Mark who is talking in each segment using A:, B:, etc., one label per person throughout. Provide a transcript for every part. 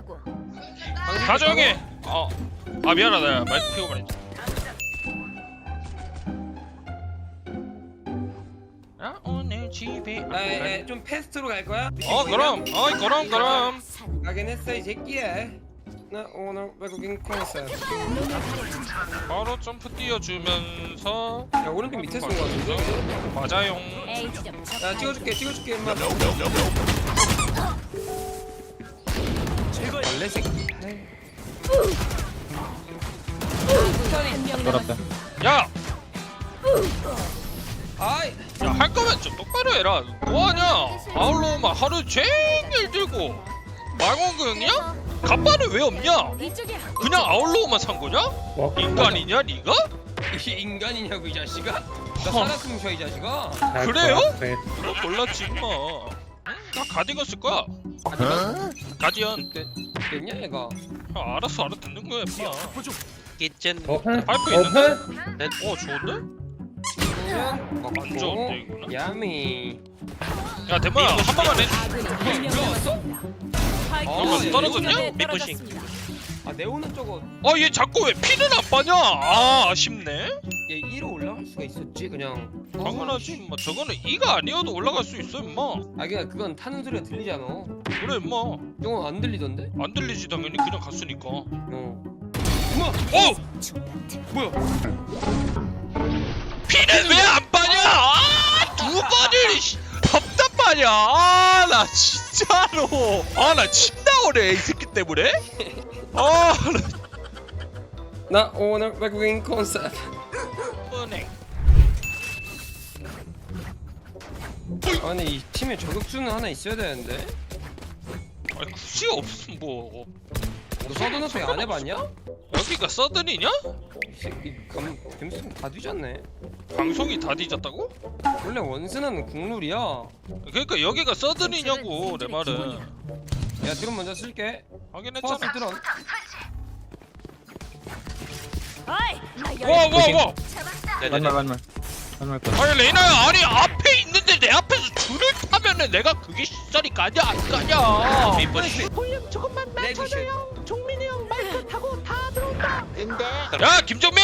A: 있다고.
B: 다 조용히. 어. 아 미안하다. 마이크 피고 말했지. 아 오늘 집에.
C: 아, 에, 좀 패스트로 갈 거야?
B: 어 그럼. 어 그럼 그럼.
A: 산
C: 가긴 했어 이 새끼야. 나 오늘 외국인 콘서트.
B: 바로 점프 뛰어주면서.
C: 야 오른쪽 밑에 쓴거 같은데?
B: 맞아요.
A: A 지점 적.
C: 야 찍어줄게 찍어줄게 임마. 원래
D: 돌았다.
B: 야.
C: 아이
B: 야 할 거면 좀 똑바로 해라. 뭐하냐? 아울로만 하루 종일 들고. 망원경이야? 갑바는 왜 없냐?
A: 이쪽이야.
B: 그냥 아울로만 산 거냐? 인간이냐 니가?
C: 이 인간이냐고 이 자식아? 나 살았으면 쉬어 이 자식아.
B: 그래요? 그럼 몰랐지 임마. 나 가디건 쓸 거야. 가디언.
C: 됐, 됐냐 얘가?
B: 아, 알았어 알아 듣는 거야 임마.
E: kitchen
D: 오픈?
B: 파이프 있는데?
D: 오픈?
B: 어 좋은데?
C: 안
B: 좋은데, 이거는?
C: 어, 야미.
B: 야 대모야 한 번만 해.
C: 어,
B: 떨어졌냐?
A: 떨어졌습니다.
C: 아 네오는 저거
B: 아 얘 자꾸 왜 피는 안 빠냐? 아 아쉽네.
C: 얘 1로 올라갈 수가 있었지 그냥.
B: 당연하지 임마. 저거는 이가 아니어도 올라갈 수 있어 임마.
C: 아 그냥 그건 타는 소리가 들리잖아.
B: 그래 임마.
C: 이건 안 들리던데?
B: 안 들리지 당연히 그냥 갔으니까.
C: 어.
B: 어!
C: 뭐야?
B: 피는 왜 안 빠냐? 아, 두 번을 씨, 답답하냐? 아, 나 진짜로. 아, 나 침 나오네 이 새끼 때문에. 아,
C: 나 오늘 외국인 콘서트.
B: 나 은행.
C: 아니 이 팀에 저격수는 하나 있어야 되는데.
B: 아니 굳이 없으면
C: 뭐너 서든어택 안 해봤냐?
B: 여기가 서든이냐?
C: 이 새끼 감 갬성 다 뒤졌네.
B: 방송이 다 뒤졌다고?
C: 원래 원스는 국룰이야. 야
B: 그러니까 여기가 서든이냐고 내 말은.
C: 드론 먼저 쓸게.
B: 확인했잖아.
C: 드론.
A: 어이, 나
B: 와,
A: 열.
B: 와, 와.
D: 완말 완말. 완말 거.
B: 아니 레이나야, 아니 앞에 있는데 내 앞에 타면은 내가 그게 시설이 가냐 안 가냐?
E: 삐부시
F: 볼륨 조금만 낮춰줘요. 종민이 형 마이크 타고 다 들어온다. 근데
B: 야 김종민!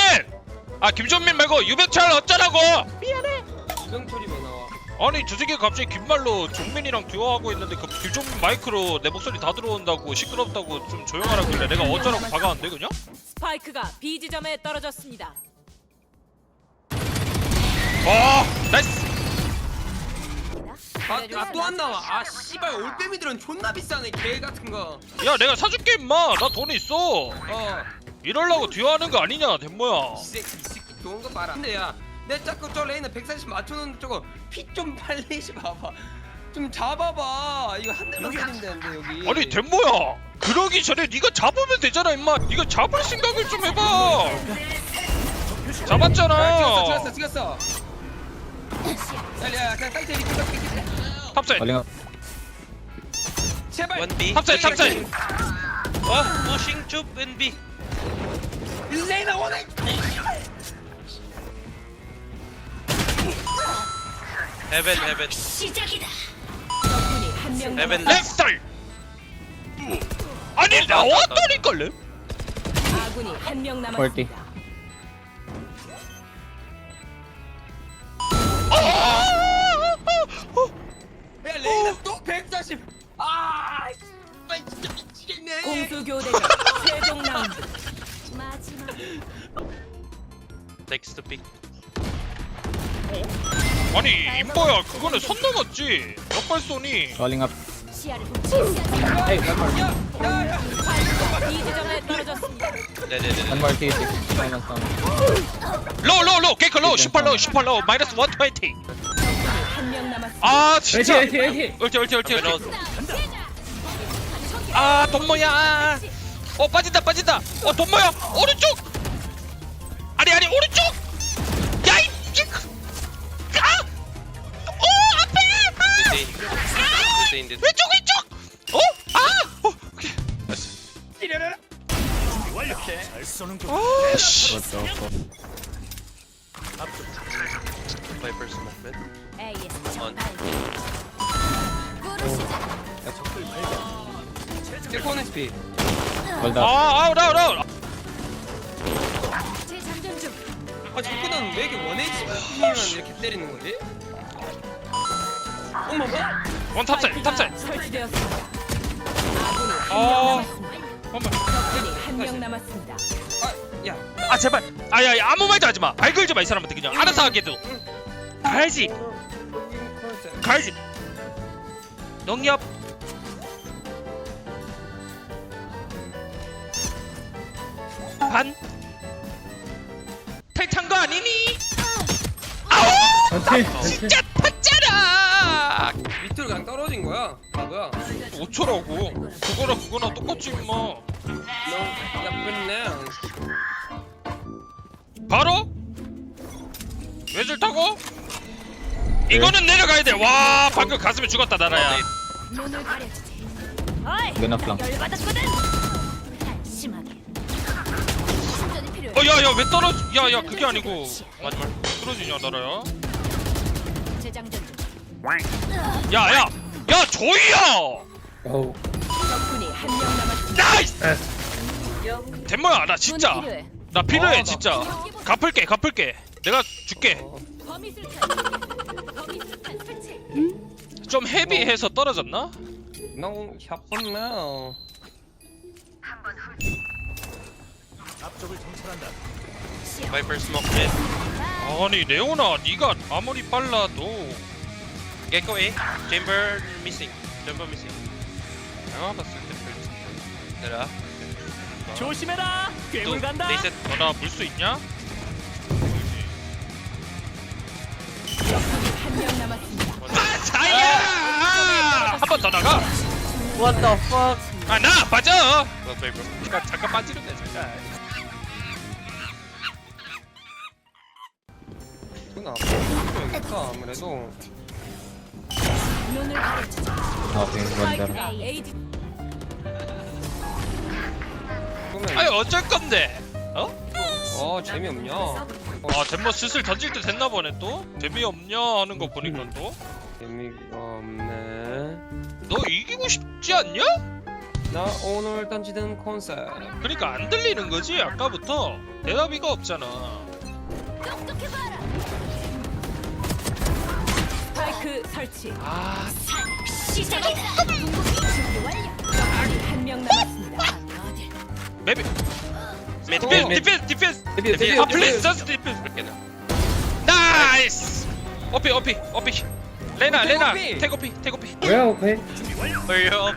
B: 아 김종민 말고 유병철 어쩌라고?
F: 미안해.
C: 이병철이 왜 나와?
B: 아니 저 새끼 갑자기 긴말로 종민이랑 듀오하고 있는데 그 김종민 마이크로 내 목소리 다 들어온다고 시끄럽다고 좀 조용하라길래 내가 어쩌라고 박아왔는데 그냥?
A: 스파이크가 B 지점에 떨어졌습니다.
B: 아 나이스!
C: 아또 안 나와. 아 씨발 올빼미들은 존나 비싸네 개 같은 거.
B: 야 내가 사줄게 임마 나 돈 있어
C: 어.
B: 이럴라고 듀오하는 거 아니냐 덴모야
C: 이 새끼 이 새끼 좋은 거 봐라. 근데 야, 내 자꾸 저 레인을 140 맞춰놓는 저거 피 좀 빨리시 봐봐. 좀 잡아봐. 이거 한 대만 때리면 되는데 여기.
B: 아니 덴모야 그러기 전에 네가 잡으면 되잖아 임마 네가 잡을 생각을 좀 해봐
C: 야,
B: 잡았잖아
C: 찍었어, 찍었어, 찍었어. 야, 야, 그냥 땅대 밑에 땅대 밑에.
B: 탑사이
D: 얼링
C: 제발.
E: 1B
B: 탑사이 탑사이
E: 어 tube in B
C: 레이나 원해.
E: heaven heaven
A: 적군이 한명
E: heaven
A: 남았습니다.
E: left
B: 렉스타일 아니 나왔다니걸래
A: 아군이 한명
D: 꼴찌.
A: 남았습니다.
C: 야, 레이나 또 140. 아, 정말 진짜 미치겠네.
A: 공수 교대전 최종 라운드. 마지막.
E: next to pick
B: 아니 임보야 그거는 선 넘었지 역발손이
D: 얼링 앞.
A: 시야를
D: 완말.
C: 야, 야, 야.
A: 지점에 떨어졌습니다.
E: 네네네
D: 완말 뒤에. 마이너스 다운.
B: 로우 로우 로우 게이크 로우 18 로우 18 로우 마이너스 120
A: 적군이 한명 남았습니다.
B: 아 진짜. 얼티
E: heaven
B: 얼티
E: out
B: 아 돈모야 어 빠진다 빠진다. 어 돈모야 오른쪽. 아니 아니 오른쪽. 야이 아! 어 앞에. 아! 왼쪽 왼쪽 아씨.
E: Viper smoke mid.
C: 세컨 HP.
D: 멀다.
B: 아 아웃 아웃 아웃.
C: 아 자꾸는 왜 이렇게 원 HP만 이렇게 때리는 거지? 어머 뭐?
B: 원 탑사이 탑사이
A: 설치되었습니다. 아군이
B: 어.
A: 한명 남았습니다. 적군이 한 명 남았습니다.
C: 아, 야.
B: 아 제발 아야 야, 아무 말도 하지 마. 말 걸지 마 이 사람한테 그냥 알아서 하게도. 가야지 가야지. 농협. 반. 탈탄 거 아니니? 아우!
D: 전체
B: 진짜 탔잖아.
C: 밑으로 그냥 떨어진 거야. 바보야.
B: 어쩌라고? 그거랑 그거랑 똑같지 임마.
C: 너 야쁜네.
B: 바로 외줄 타고 이거는 내려가야 돼. 와 방금 가슴에 죽었다 나라야.
A: 눈을 가려주지. 어이. 열받았거든. 심하게. 충전이 필요해.
B: 어 야야 왜 떨어지? 야야 그게 아니고 마지막 떨어지냐 나라야?
A: 중.
B: 야야 야 조이야.
D: 어우.
A: 적군이 한 명 남았습니다.
B: 나이스. 덴모야 나 진짜. 나 필요해
C: 어, 나
B: 진짜. 갚을게 갚을게. 내가 줄게.
C: 어.
B: 좀 헤비해서 떨어졌나?
C: 너 야쁜네.
E: Viper smoke mid.
B: 아니 레오나 네가 아무리 빨라도
E: Gecko A. Chamber missing. Chamber missing.
B: 내가 봤을 때 별로.
E: Tara.
F: 조심해라. 괴물 간다.
E: Said
B: 너나 물 수 있냐?
A: 한명 남았습니다.
B: 아, 자야! 한 번 더 나가.
D: What the fuck?
B: 아, 나 빠져.
E: played, bro.
B: 잠깐 잠깐 빠지는데 잠깐.
C: 그나 아무래도.
A: 에이지
C: 그러면
B: 아니 어쩔 건데? 어?
C: 어 재미없냐?
B: 아, 덴모 슬슬 던질 때 됐나 보네 또. 재미없냐 하는 거 보니까 또.
C: 재미가 없네.
B: 너 이기고 싶지 않냐?
C: 나 오늘 던지는 컨셉.
B: 그러니까 안 들리는 거지 아까부터. 대답이가 없잖아.
A: 똑똑해 봐라. 스파이크 설치.
B: 아,
A: 시작이다. 준비 완료. 적군이 한명 남았습니다.
B: 맵이.
E: Mid,
B: 디펜스,
E: mid, mid.
B: 디펜스, 디펜스.
C: 데뷔 데뷔.
B: 아, 플레이스 저스 디펜스. 나이스. 어피, 어피, 어피. 레나,
C: 어피,
B: 레나.
C: 어피.
B: 태고피, 태고피.
E: Where you up?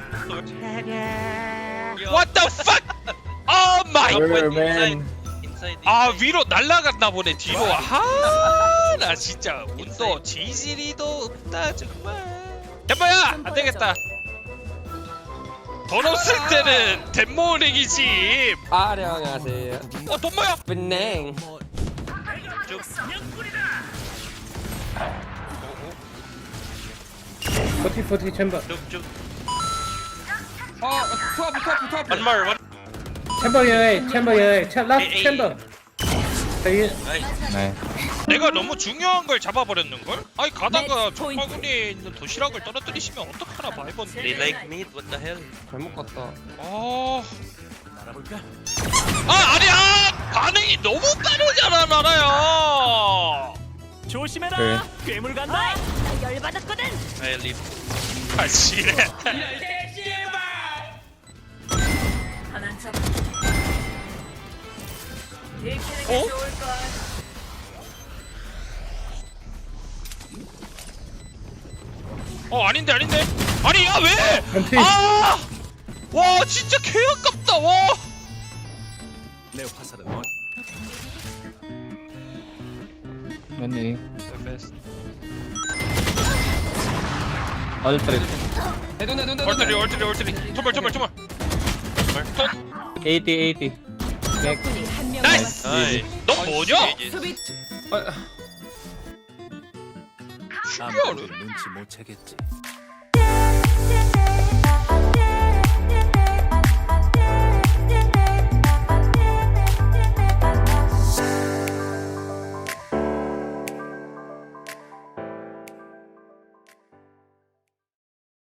B: What the fuck? Oh my.
E: Up Inside.
B: 아. 위로 날라갔나 보네 뒤로 아나 진짜 운도 지지리도 없다 정말 덴모야 안 되겠다 돈 없을 때는 덴모링이지
C: 안녕하세요.
B: 어 돈모야
C: 은행.
D: Forty, forty chamber.
E: Jump, jump.
C: 아 투하프 투하프 투하프.
E: One more, one.
D: 여기, cha- last
E: 에이, 에이.
D: chamber. 여기.
E: Nice.
D: 네.
B: 내가 너무 중요한 걸 잡아버렸는 걸? 아니 가다가. 장바구니에 있는 도시락을 떨어뜨리시면 어떡하나
E: They like meat. What the hell?
C: 잘못 갔다.
B: 아... 아 아니야! 반응이 너무 빠르잖아 나라야
F: 조심해라.
D: 그래.
F: 괴물 간다.
A: 나 열받았거든.
E: I leave.
B: 아 지뢰 어? 어 아닌데 아닌데 아니 야 왜? 아! 와 진짜 개 아깝다 와
F: 내 화살은 어.
D: All three.
C: 해도 해도 해도.
B: 얼트리 얼트리 얼트리 초벌 초벌 초벌 톤
D: 80, 80.
A: 적
B: 나이스
E: Nice.
B: 너 뭐냐?
E: GG.
A: 수비
B: 신기하네
F: 눈치 못 채겠지.